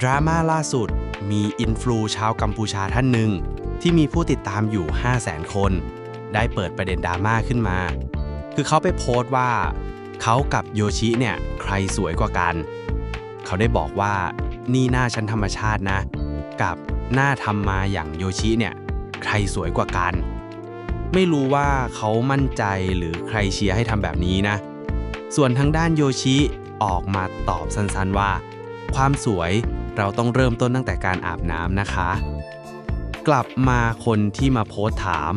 ดราม่าล่าสุดมีอินฟลูชาวกัมพูชาท่านหนึ่ง ที่มีผู้ติดตามอยู่ 5 0 0 0 0คน ได้เปิดประเด็นดราม่าขึ้นมา คือเขาไปโพสต์ว่า เขากับโยชิเนี่ยใครสวยกว่ากัน เขาได้บอกว่านี่หน้าฉันธรรมชาตินะ กับหน้าทำมาอย่างโยชิเนี่ยใครสวยกว่ากัน ไม่รู้ว่าเขามั่นใจหรือใครเชียร์ให้ทำแบบนี้นะ ส่วนทางด้านโยชิออกมาตอบสั้นๆว่า ความสวย เราต้องเริ่มต้นตั้งแต่การอาบน้ำนะคะ กลับมาคนที่มาโพสถาม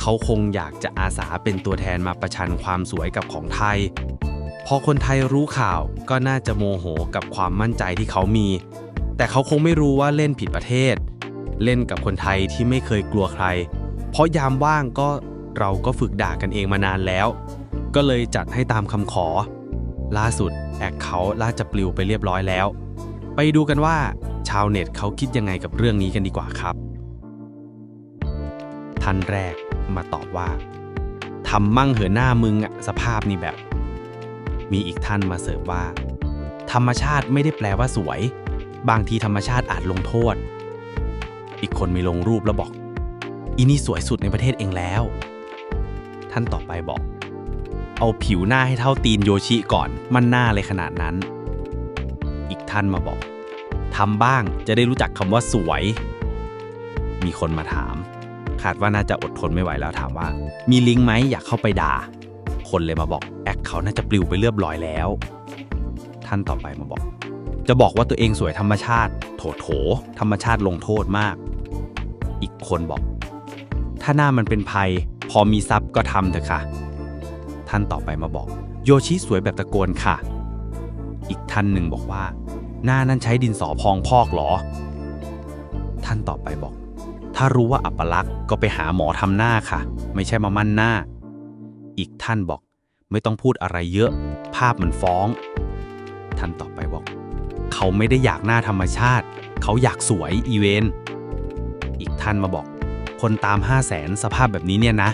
เขาคงอยากจะอาสาเป็นตัวแทนมาประชันความสวยกับของไทย พอคนไทยรู้ข่าวก็น่าจะโมโหกับความมั่นใจที่เขามี แต่เขาคงไม่รู้ว่าเล่นผิดประเทศ เล่นกับคนไทยที่ไม่เคยกลัวใคร เพราะยามว่างก็เราก็ฝึกด่ากันเองมานานแล้ว ก็เลยจัดให้ตามคำขอ ล่าสุดแอคเขาล่าจะปลิวไปเรียบร้อยแล้ว ไปดูกันว่า ชาวเน็ตเขาคิดยังไงกับเรื่องนี้กันดีกว่าครับ ท่านแรกมาตอบว่าทำมั่งเหอะหน้ามึงอะสภาพนี่แบบ มีอีกท่านมาเสริมว่า ธรรมชาติไม่ได้แปลว่าสวย บางทีธรรมชาติอาจลงโทษ อีกคนมีลงรูปแล้วบอก อีนี่สวยสุดในประเทศเองแล้ว ท่านต่อไปบอก เอาผิวหน้าให้เท่าตีนโยชิก่อน มันหน้าเลยขนาดนั้น อีกท่านมาบอก ทำบ้างจะได้รู้จักคำว่าสวย มีคนมาถาม คาดว่าน่าจะอดทนไม่ไหวแล้วถามว่า มีลิงก์ไหมอยากเข้าไปด่า คนเลยมาบอกแอคเขาน่าจะปลิวไปเรียบร้อยแล้ว ท่านต่อไปมาบอก จะบอกว่าตัวเองสวยธรรมชาติ โถโถ ธรรมชาติลงโทษมาก อีกคนบอก ถ้าหน้ามันเป็นภัย พอมีทรัพย์ก็ทำเถอะค่ะ ท่านต่อไปมาบอก โยชิสวยแบบตะโกนค่ะ อีกท่านหนึ่งบอกว่า หน้านั้นใช้ดินสอพองพอกเหรอ ท่านต่อไปบอก ถ้ารู้ว่าอัปลักษณ์ก็ไปหาหมอทำหน้าค่ะ ไม่ใช่มามั่นหน้า อีกท่านบอก ไม่ต้องพูดอะไรเยอะ ภาพมันฟ้อง ท่านต่อไปบอก เขาไม่ได้อยากหน้าธรรมชาติ เขาอยากสวยอีเวนอีกท่านมาบอก คนตาม5 0 0แสนสภาพแบบนี้เนี่ยนะ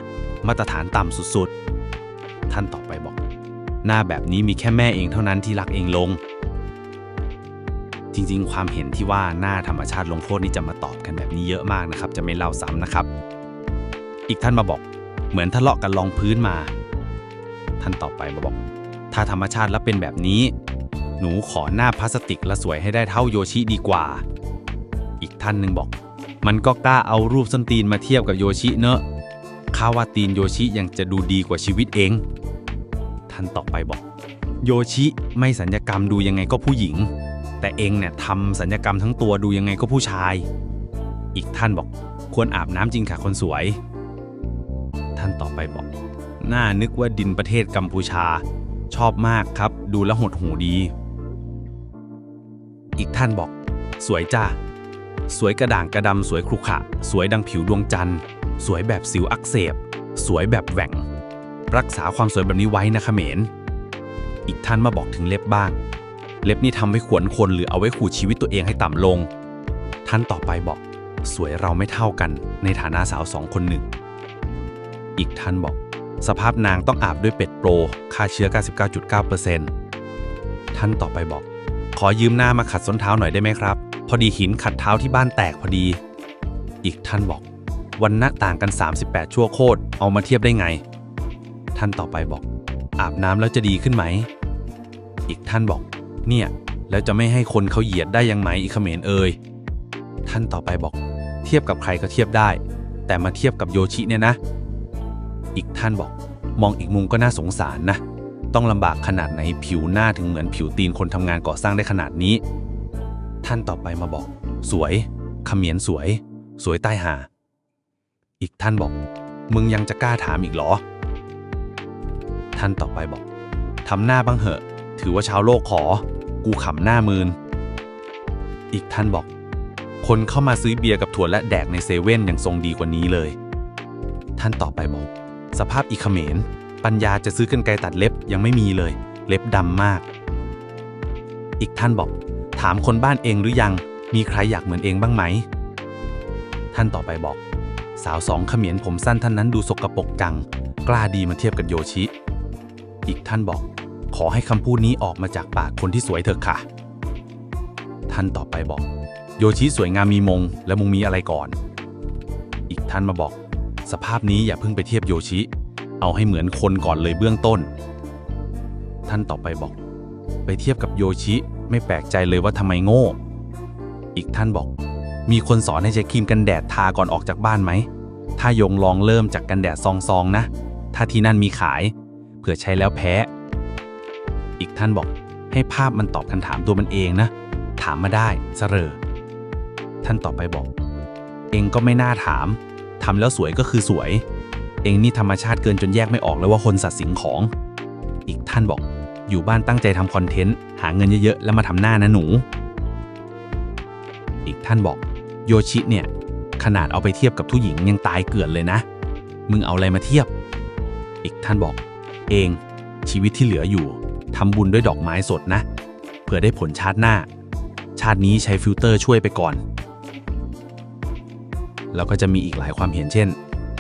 มาตรฐานต่ำสุดๆ ท่านต่อไปบอก หน้าแบบนี้มีแค่แม่เองเท่านั้นที่รักเองลง จริงๆ ความเห็นที่ว่าหน้าธรรมชาติลงโทษนี่จะมาตอบกันแบบนี้เยอะมากนะครับ จะไม่เล่าซ้ำนะครับ อีกท่านมาบอก เหมือนทะเลาะกันรองพื้นมา ท่านต่อไปมาบอก ถ้าธรรมชาติแล้วเป็นแบบนี้ หนูขอหน้าพลาสติกและสวยให้ได้เท่าโยชิดีกว่า อีกท่านหนึ่งบอก มันก็กล้าเอารูปส้นตีนมาเทียบกับโยชิเนอะข้าว่าตีนโยชิยังจะดูดีกว่าชีวิตเอง ท่านต่อไปบอก โยชิไม่สัญญกรรมดูยังไงก็ผู้หญิง แต่เองเนี่ยทำสัญญกรรมทั้งตัวดูยังไงก็ผู้ชาย อีกท่านบอกควรอาบน้ำจริงค่ะคนสวย ท่านต่อไปบอกน่านึกว่าดินประเทศกัมพูชา ชอบมากครับ ดูแลหดหูดี อีกท่านบอก สวยจ้าสวยกระด่างกระดำสวยครุขระสวยดังผิวดวงจันทร์ สวยแบบสิวอักเสบ สวยแบบแหว่ง รักษาความสวยแบบนี้ไว้นะเขมรอีกท่านมาบอกถึงเล็บบ้าง เล็บนี่ทำไว้ขวนคนหรือเอาไว้ขูดชีวิตตัวเองให้ต่ำลง ท่านต่อไปบอก สวยเราไม่เท่ากันในฐานะสาวสองคนหนึ่ง อีกท่านบอก สภาพนางต้องอาบด้วยเป็ดโปรฆ่าเชื้อ 99.9%ท่านต่อไปบอก ขอยืมหน้ามาขัดส้นเท้าหน่อยได้ไหมครับ พอดีหินขัดเท้าที่บ้านแตกพอดี อีกท่านบอก วันหน้าต่างกัน 38 ชั่วโคตรเอามาเทียบได้ไง ท่านต่อไปบอก อาบน้ำแล้วจะดีขึ้นไหม อีกท่านบอก เนี่ย แล้วจะไม่ให้คนเขาเหยียดได้ยังไหมอีกเขมรเอ่ยท่านต่อไปบอก เทียบกับใครก็เทียบได้ แต่มาเทียบกับโยชิเนี่ยนะ อีกท่านบอก มองอีกมุมก็น่าสงสารนะ ต้องลำบากขนาดไหนผิวหน้าถึงเหมือนผิวตีนคนทำงานก่อสร้างได้ขนาดนี้ ท่านต่อไปมาบอก สวยเขมียนสวย สวยใต้หา อีกท่านบอก มึงยังจะกล้าถามอีกเหรอ ท่านต่อไปบอกทำหน้าบ้างเหอะ ถือว่าชาวโลกขอ กูขำหน้ามืน อีกท่านบอก คนเข้ามาซื้อเบียร์กับถั่วและแดกในเซเว่นยังทรงดีกว่านี้เลย ท่านต่อไปบอก สภาพอีเขมร ปัญญาจะซื้อกันไกตัดเล็บยังไม่มีเลย เล็บดำมาก อีกท่านบอก ถามคนบ้านเองหรือยัง มีใครอยากเหมือนเองบ้างไหม ท่านต่อไปบอก สาวสองเขมรผมสั้นท่านนั้นดูสกรปรกจัง กล้าดีมาเทียบกับโยชิ อีกท่านบอก ขอให้คำพูดนี้ออกมาจากปากคนที่สวยเถอะค่ะ ท่านต่อไปบอก โยชิสวยงามมีมง แล้วมึงมีอะไรก่อน อีกท่านมาบอก สภาพนี้อย่าเพิ่งไปเทียบโยชิ เอาให้เหมือนคนก่อนเลยเบื้องต้น ท่านต่อไปบอก ไปเทียบกับโยชิไม่แปลกใจเลยว่าทำไมโง่ อีกท่านบอก มีคนสอนให้ใช้ครีมกันแดดทาก่อนออกจากบ้านไหม ถ้ายงลองเริ่มจากกันแดดซองๆนะ ถ้าที่นั่นมีขาย เผื่อใช้แล้วแพ้ อีกท่านบอก ให้ภาพมันตอบคำถามตัวมันเองนะ ถามมาได้เสรอ ท่านต่อไปบอก เองก็ไม่น่าถามทำแล้วสวยก็คือสวย เองนี่ธรรมชาติเกินจนแยกไม่ออกเลยว่าคนสัตว์สิงของ อีกท่านบอก อยู่บ้านตั้งใจทำคอนเทนต์หาเงินเยอะๆแล้วมาทำหน้านะหนู อีกท่านบอกโยชิเนี่ย ขนาดเอาไปเทียบกับผู้หญิงยังตายเกือนเลยนะ มึงเอาอะไรมาเทียบ อีกท่านบอก เองชีวิตที่เหลืออยู่ ทำบุญด้วยดอกไม้สดนะ เผื่อได้ผลชาติหน้า ชาตินี้ใช้ฟิลเตอร์ช่วยไปก่อน แล้วก็จะมีอีกหลายความเห็นเช่น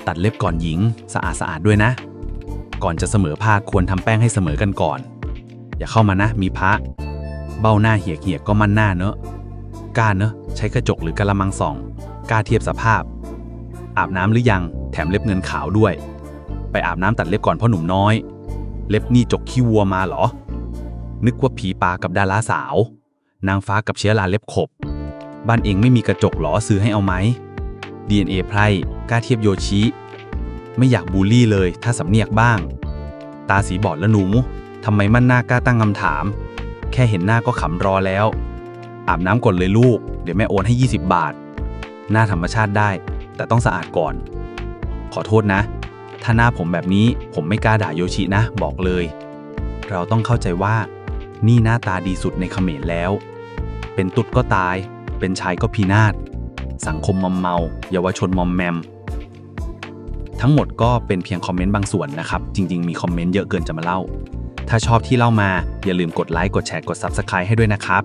ตัดเล็บก่อนหญิงสะอาดสะอาดด้วยนะ ก่อนจะเสมอภาคควรทำแป้งให้เสมอกันก่อน อย่าเข้ามานะ มีพระ เบ้าหน้าเหียกเหียกก็มั่นหน้าเนอะกล้าเนอะใช้กระจกหรือกระมังส่องกล้าเทียบสภาพ อาบน้ำหรือยังแถมเล็บเงินขาวด้วย ไปอาบน้ำตัดเล็บก่อนพ่อหนุ่มน้อย เล็บนี่จกขี้วัวมาเหรอ นึกว่าผีปลากับดาราสาว นางฟ้ากับเชื้อราเล็บขบ บ้านเองไม่มีกระจกหรอซื้อให้เอาไหม DNA ไพร่กล้าเทียบโยชิ ไม่อยากบูลลี่เลยถ้าสำเนียกบ้าง ตาสีบอดแล้วหนูทำไมมั่นหน้ากล้าตั้งคำถาม แค่เห็นหน้าก็ขำรอแล้ว อาบน้ำก่อนเลยลูก เดี๋ยวแม่โอนให้ 20 บาท หน้าธรรมชาติได้ แต่ต้องสะอาดก่อน ขอโทษนะ ถ้าหน้าผมแบบนี้ผมไม่กล้าด่าโยชินะ บอกเลย เราต้องเข้าใจว่า นี่หน้าตาดีสุดในเขมรแล้ว เป็นตุ๊ดก็ตาย เป็นชายก็พินาศ สังคมมอมเมา เยาวชนมอมแมม ทั้งหมดก็เป็นเพียงคอมเมนต์บางส่วนนะครับ จริง ๆ มีคอมเมนต์เยอะเกินจะมาเล่า ถ้าชอบที่เล่ามาอย่าลืมกดไลค์ กดแชร์ กด Subscribe ให้ด้วยนะครับ